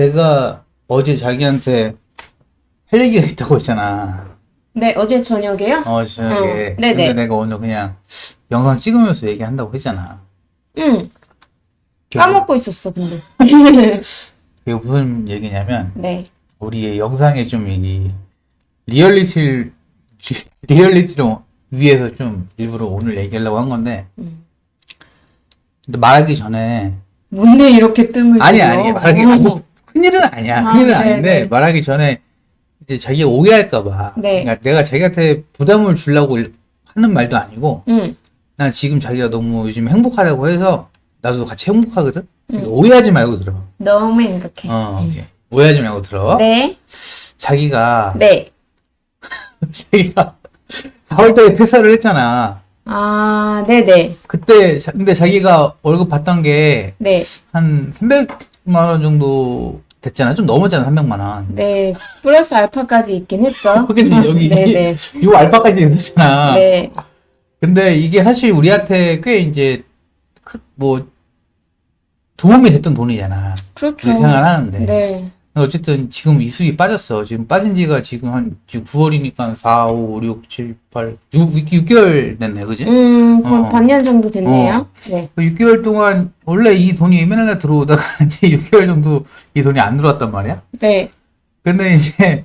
내가 어제 자기한테 할 얘기가 있다고 했잖아. 네, 어제 저녁에요? 어, 저녁에. 어, 네네. 근데 내가 오늘 그냥 영상 찍으면서 얘기한다고 했잖아. 응. 까먹고 있었어, 근데. 그게 무슨 얘기냐면, 네. 우리 영상에 좀 이, 리얼리티, 리얼리티로 위해서 좀 일부러 오늘 얘기하려고 한 건데, 음. 근데 말하기 전에, 뭔데 이렇게 뜸을 아니? 아니, 말하기. 뭐, 큰일은 아니야. 아, 큰일은 네, 아닌데, 네. 말하기 전에, 이제 자기가 오해할까봐. 네. 그러니까 내가 자기한테 부담을 주려고 일- 하는 말도 아니고, 응. 난 지금 자기가 너무 요즘 행복하다고 해서, 나도 같이 행복하거든? 응. 오해하지 말고 들어. 너무 행복해. 어, 오케이. 오해하지 말고 들어. 네. 자기가, 네. 자기가 4월달에 퇴사를 했잖아. 아, 네네. 그때, 자- 근데 자기가 월급 받던 게 네. 한 300 만 원 정도 됐잖아. 좀 넘었잖아, 300만 원. 네. 플러스 알파까지 있긴 했죠. 그치, 여기, 네네. 요 알바까지 있었잖아. 네. 근데 이게 사실 우리한테 꽤 이제, 크, 뭐, 도움이 됐던 돈이잖아. 그렇죠. 우리 생활하는데. 네. 어쨌든 지금 이 수익이 빠졌어. 지금 빠진 지가 지금 한, 지금 9월이니까 4, 5, 6, 7, 8, 6, 6개월 됐네, 그지? 음, 그럼 어. 반년 정도 됐네요. 네. 그 6개월 동안 원래 이 돈이 맨날 들어오다가 이제 6개월 정도 이 돈이 안 들어왔단 말이야. 네. 근데 이제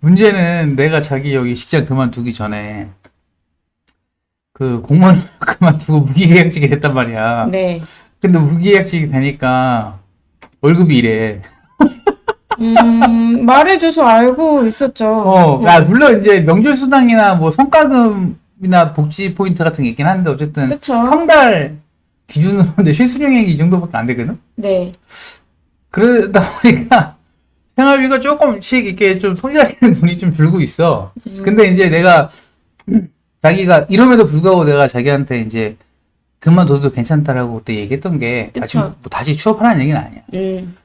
문제는 내가 자기 여기 직장 그만두기 전에 그 공무원 그만두고 무기계약직이 됐단 말이야. 네. 근데 무기계약직이 되니까 월급이 이래. 음, 말해줘서 알고 있었죠. 어, 야, 물론 이제 명절 수당이나 뭐 성과금이나 복지 포인트 같은 게 있긴 한데 어쨌든 그쵸. 한달 기준으로 근데 실수령액이 이 정도밖에 안 되거든. 네. 그러다 보니까 생활비가 조금씩 이렇게 좀 손질하는 돈이 좀 줄고 있어. 근데 이제 내가 자기가 이름에도 불구하고 내가 자기한테 이제 그만둬도 괜찮다라고 그때 얘기했던 게 아, 지금 그쵸. 뭐 다시 취업하라는 얘기는 아니야. 음,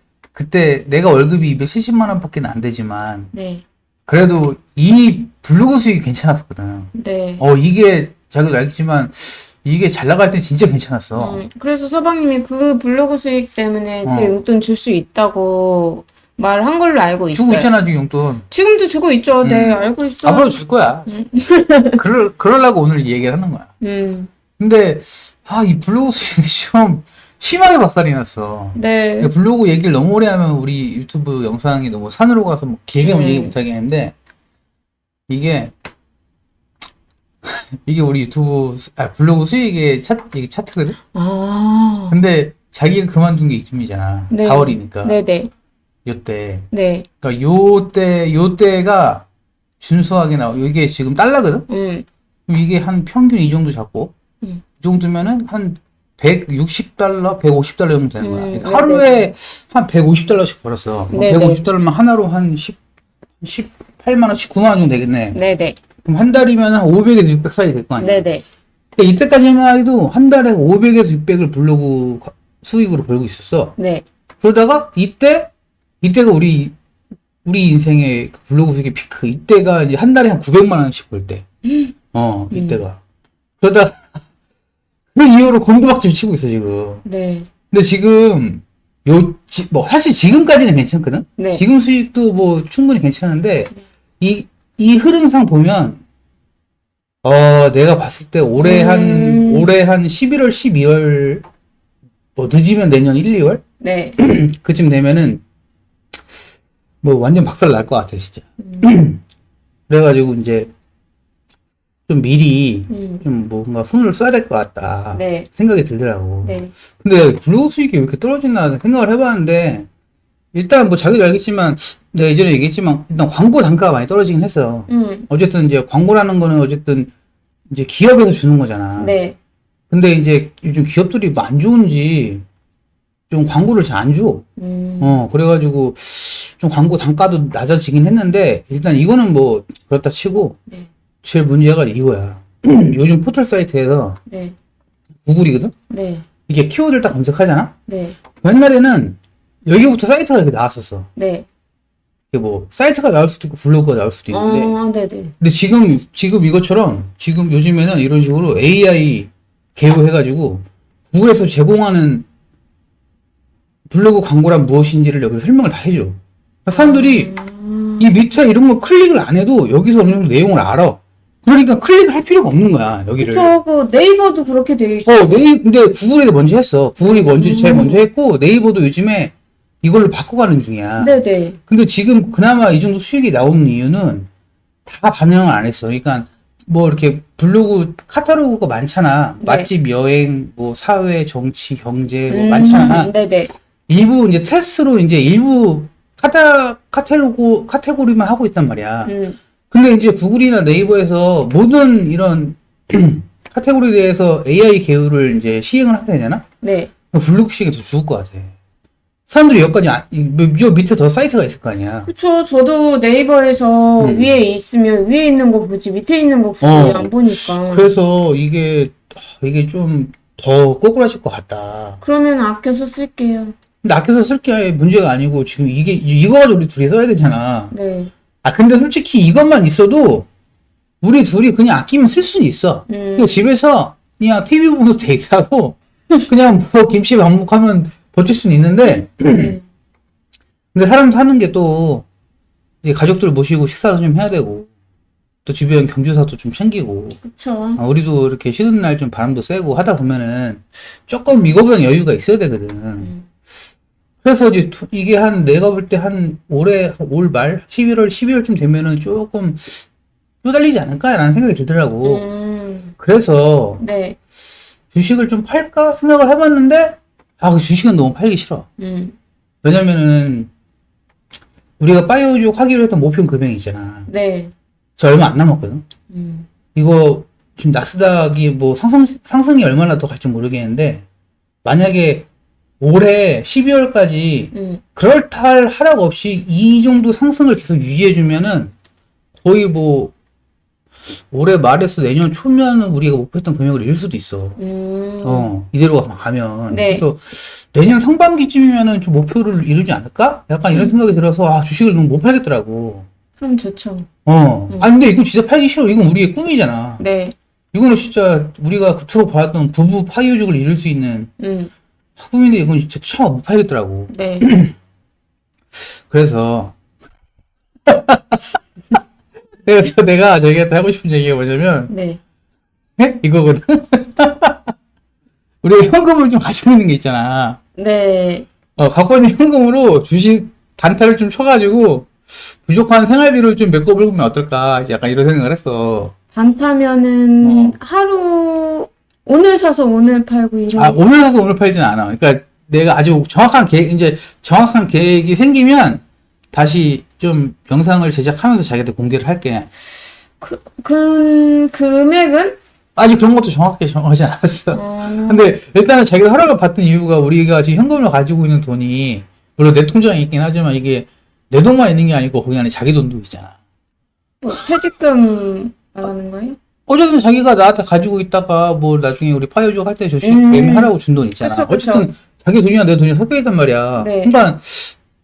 그때 내가 월급이 270만 원밖에 안 되지만 네. 그래도 이 블로그 수익이 괜찮았거든. 네. 어 이게 자기도 알겠지만 이게 잘 나갈 때 진짜 괜찮았어. 음, 그래서 서방님이 그 블로그 수익 때문에 제 어. 용돈 줄 수 있다고 말한 걸로 알고 있어요. 주고 있잖아 지금 용돈. 지금도 주고 있죠. 네, 음. 알고 있어. 앞으로 줄 거야. 그럴 그러려고 오늘 이 얘기를 하는 거야. 음, 근데 아 이 블로그 수익이 좀 심하게 박살이 났어. 네. 그러니까 블로그 얘기를 너무 오래 하면 우리 유튜브 영상이 너무 산으로 가서 뭐 길게 음. 얘기 못 하겠는데 이게 이게 우리 유튜브 수- 아 블로그 수익의 차 이게 차트거든. 아, 근데 자기가 그만둔 게 이쯤이잖아. 네. 4월이니까 네네. 요때. 네. 그러니까 요때 요때가 준수하게 나오. 이게 지금 달러거든. 음, 그럼 이게 한 평균 이 정도 잡고 음. 이 정도면은 한 160달러, 150달러 정도 되는 거야. 음, 그러니까 네, 하루에 한 150달러씩 벌었어. 네, 150달러면 하나로 한 10, 18만 원, 19만 원 정도 되겠네. 네네. 그럼 한 달이면 한 500에서 600 사이 될 거 아니야. 네네. 그러니까 이때까지만 해도 한 달에 500에서 600을 블로그 과- 수익으로 벌고 있었어. 네. 그러다가 이때 이때가 우리 우리 인생의 그 블로그 수익의 피크. 이때가 이제 한 달에 한 900만 원씩 벌 때. 어, 이때가. 그러다가 그 이후로 곤두박질 치고 있어 지금. 네. 근데 지금 요 뭐 사실 지금까지는 괜찮거든. 네. 지금 수익도 뭐 충분히 괜찮은데 이이 흐름상 보면 어 내가 봤을 때 올해 한 음. 올해 한 11월 12월 뭐 늦으면 내년 1, 2월 네. 그쯤 되면은 뭐 완전 박살 날 것 같아 진짜. 그래가지고 이제 좀 미리 음, 좀 뭔가 손을 써야 될 것 같다 네. 생각이 들더라고. 네. 근데 블로그 수익이 왜 이렇게 떨어지나 생각을 해봤는데 일단 뭐 자기도 알겠지만 내가 예전에 얘기했지만 일단 광고 단가가 많이 떨어지긴 했어. 음, 어쨌든 이제 광고라는 거는 어쨌든 이제 기업에서 주는 거잖아. 네. 근데 이제 요즘 기업들이 뭐 안 좋은지 좀 광고를 잘 안 줘. 음, 어, 그래가지고 좀 광고 단가도 낮아지긴 했는데 일단 이거는 뭐 그렇다 치고 네. 제일 문제가 이거야. 요즘 포털 사이트에서 네. 구글이거든? 네. 이게 키워드를 딱 검색하잖아? 네. 옛날에는 여기부터 사이트가 이렇게 나왔었어. 네. 이게 뭐 사이트가 나올 수도 있고 블로그가 나올 수도 있는데 어, 네네. 근데 지금 지금 이것처럼 지금 요즘에는 이런 식으로 AI 개요해가지고 구글에서 제공하는 블로그 광고란 무엇인지를 여기서 설명을 다 해줘. 그러니까 사람들이 이 밑에 이런 거 클릭을 안 해도 여기서 어느 정도 내용을 알아. 그러니까 클릭을 할 필요가 없는 거야, 여기를. 저그 네이버도 그렇게 돼 있어. 어, 네이, 근데 구글에도 먼저 했어. 구글이 먼저, 제일 먼저 했고, 네이버도 요즘에 이걸로 바꿔가는 중이야. 네네. 근데 지금 그나마 이 정도 수익이 나오는 이유는 다 반영을 안 했어. 그러니까 뭐 이렇게 블로그 카탈로그가 많잖아. 네. 맛집, 여행, 뭐 사회, 정치, 경제 뭐 음, 많잖아. 네네. 일부 이제 테스트로 이제 일부 카타 카테고리 카테고리만 하고 있단 말이야. 음, 근데 이제 구글이나 네이버에서 모든 이런 카테고리에 대해서 AI 계율을 이제 시행을 하게 되잖아. 네. 시행이 더 죽을 것 같아. 사람들이 여기까지 안, 이- 요 밑에 더 사이트가 있을 거 아니야. 그쵸. 저도 네이버에서 음. 위에 있으면 위에 있는 거 보지 밑에 있는 거 굳이 어. 안 보니까. 그래서 이게 아, 이게 좀 더 꼬꾸라질 것 같다. 그러면 아껴서 쓸게요. 근데 아껴서 쓸 게 문제가 아니고 지금 이게 이거 가지고 우리 둘이 써야 되잖아. 네. 아 근데 솔직히 이것만 있어도 우리 둘이 그냥 아끼면 쓸 수는 있어. 음, 그냥 집에서 그냥 TV 보면서 데이트하고 그냥 뭐 김치 반복하면 버틸 수는 있는데 음, 근데 사람 사는 게 또 이제 가족들 모시고 식사도 좀 해야 되고 또 주변 경조사도 좀 챙기고 그쵸. 아, 우리도 이렇게 쉬는 날 좀 바람도 쐬고 하다 보면은 조금 이거보다는 여유가 있어야 되거든. 음. 그래서 이제 두- 이게 한 내가 볼 때 한 올해 올 말 11월 12월쯤 되면은 조금 쪼달리지 않을까라는 생각이 들더라고. 음, 그래서 네. 주식을 좀 팔까 생각을 해봤는데 아 그 주식은 너무 팔기 싫어. 음, 왜냐면은 우리가 바이오족 하기로 했던 목표 금액이 있잖아. 네. 저 얼마 안 남았거든. 음, 이거 지금 나스닥이 뭐 상승 상승이 얼마나 더 갈지 모르겠는데 만약에 올해 12월까지 음, 그럴 탈 하락 없이 이 정도 상승을 계속 유지해 주면은 거의 뭐 올해 말에서 내년 초면은 우리가 목표했던 금액을 잃을 수도 있어. 음. 어 이대로 가면 네. 그래서 내년 상반기쯤이면은 좀 목표를 이루지 않을까? 약간 음. 이런 생각이 들어서 아 주식을 너무 못 팔겠더라고. 그럼 좋죠. 어. 음. 아 근데 이건 진짜 팔기 싫어. 이건 우리의 꿈이잖아. 네. 이거는 진짜 우리가 그토록 봐왔던 부부 파이오족을 이룰 수 있는 음, 꿈인데 이건 진짜 참못 팔겠더라고. 네. 그래서 그래서 내가 저희한테 하고 싶은 얘기가 뭐냐면 네. 에? 이거거든. 우리가 현금을 좀 가지고 있는 게 있잖아. 네. 어, 갖고 있는 현금으로 주식 단타를 좀 쳐가지고 부족한 생활비를 좀 메꿔보면 어떨까 약간 이런 생각을 했어. 단타면은 어. 하루 오늘 사서 오늘 팔고 이런. 아 오늘 사서 오늘 팔진 않아. 그러니까 내가 아주 정확한 계획 이제 정확한 계획이 생기면 다시 좀 영상을 제작하면서 자기한테 공개를 할게. 그, 그 금액은? 아직 그런 것도 정확하게 정하지 않았어. 어, 근데 일단은 자기가 허락을 받은 이유가 우리가 지금 현금을 가지고 있는 돈이 물론 내 통장에 있긴 하지만 이게 내 돈만 있는 게 아니고 거기 안에 자기 돈도 있잖아. 뭐 퇴직금 말하는 거예요? 어쨌든 자기가 나한테 가지고 있다가 뭐 나중에 우리 파이어족 할때 주식 음. 매매하라고 준 돈 있잖아. 그쵸, 그쵸. 어쨌든 자기 돈이랑 내 돈이 섞여 있단 말이야. 네. 그러니까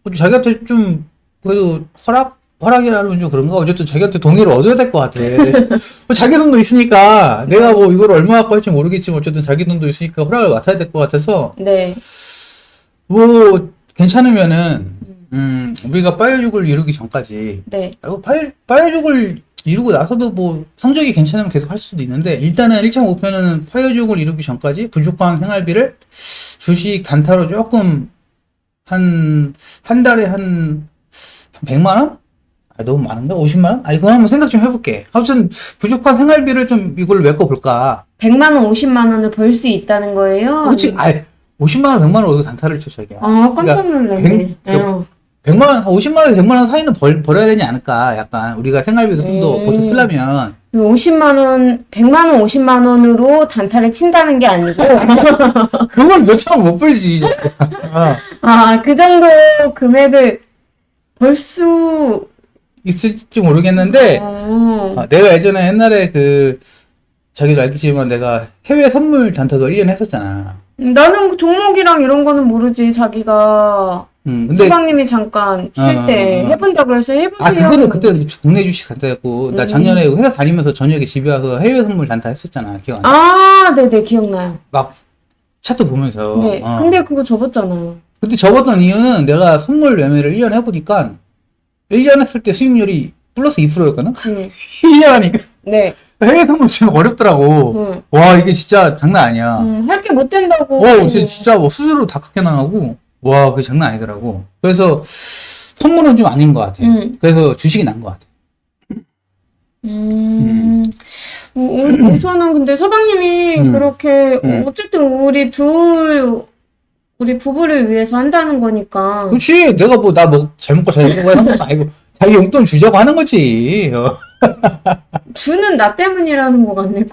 뭐 자기한테 좀 그래도 허락 허락이라면 좀 그런가 어쨌든 자기한테 동의를 얻어야 될 것 같아. 뭐 자기 돈도 있으니까 내가 뭐 이걸 얼마 갖고 할지 모르겠지만 어쨌든 자기 돈도 있으니까 허락을 맡아야 될 것 같아서 네. 뭐 괜찮으면은 음 우리가 파이어족을 이루기 전까지 네. 어, 파이, 파이어족을 이루고 나서도 뭐 성적이 괜찮으면 계속 할 수도 있는데 일단은 1차 목표는 파이어족을 이루기 전까지 부족한 생활비를 주식 단타로 조금 한 한 달에 한, 한 100만 원? 아, 너무 많은가? 50만 원? 아니 그건 한번 생각 좀 해볼게. 아무튼 부족한 생활비를 좀 이걸 메꿔볼까. 100만 원, 50만 원을 벌 수 있다는 거예요? 그렇지. 아 50만 원, 100만 원 얻어 단타를 쳐 자기야. 아, 깜짝 놀랐네. 어. 100 만 원, 50만 원, 100만 원 사이는 벌, 벌어야 되지 않을까. 약간 우리가 생활비에서 좀 더 음. 보태 쓰려면 50만 원, 100만 원, 50만 원으로 단타를 친다는 게 아니고, 그걸 몇천 못 벌지. 아, 아, 그 정도 금액을 벌 수, 있을지 모르겠는데, 어, 아, 내가 예전에 옛날에 그, 자기도 알겠지만 내가 해외 선물 단타도 1년 했었잖아. 나는 그 종목이랑 이런 거는 모르지. 자기가 음, 근데, 소방님이 잠깐 쉴 어, 때 어, 어. 해본다 그래서 해보세요. 아, 그거는 그때. 국내 주식 단타였고, 나 음. 작년에 회사 다니면서 저녁에 집에 와서 해외 선물 단타 했었잖아. 기억 안 나? 아, 네네, 기억나요. 막, 차트 보면서. 네. 어. 근데 그거 접었잖아요. 그때 접었던 이유는 내가 선물 매매를 1년 해보니까 1년 했을 때 수익률이 플러스 2%였거든? 음. 1년 하니까 네. 해외 선물 지금 어렵더라고. 음. 와, 이게 진짜 장난 아니야. 음, 할게 못 된다고. 어, 진짜, 진짜 뭐 수수료 다 깎여 나가고, 와, 그게 장난 아니더라고. 그래서 선물은 좀 아닌 것 같아. 음. 그래서 주식이 난 것 같아. 음. 우- 우- 우선은 근데 서방님이 음. 그렇게 음. 어쨌든 우리 둘 우리 부부를 위해서 한다는 거니까. 그렇지. 내가 뭐, 나 뭐, 잘 먹고 잘 먹고 하는 것도 아니고, 자기 용돈 주자고 하는 거지. 어. 주는 나 때문이라는 것 같네.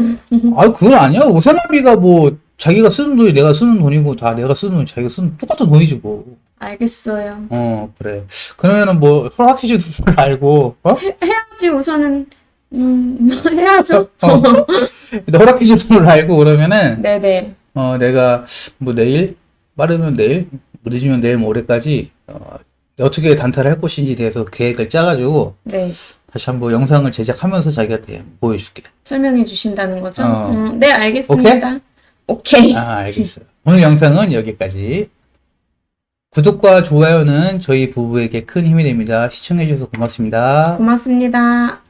아, 그건 아니야. 뭐, 생활비가 뭐, 자기가 쓰는 돈이 내가 쓰는 돈이고, 다 내가 쓰는 돈이 자기가 쓰는 똑같은 돈이지, 뭐. 알겠어요. 어, 그래. 그러면은 뭐, 허락해주는 걸 알고, 어? 해야지 우선은 음 해야죠. 어. 허락해주는 걸 알고, 그러면은, 네네. 어, 내가 뭐 내일, 빠르면 내일, 늦으면 내일 모레까지, 어, 어떻게 단타를 할 것인지 대해서 계획을 짜가지고, 네. 다시 한번 영상을 제작하면서 자기한테 보여줄게. 설명해 주신다는 거죠? 어. 음, 네, 알겠습니다. 오케이. 아, 알겠어요. 오늘 영상은 여기까지. 구독과 좋아요는 저희 부부에게 큰 힘이 됩니다. 시청해주셔서 고맙습니다. 고맙습니다.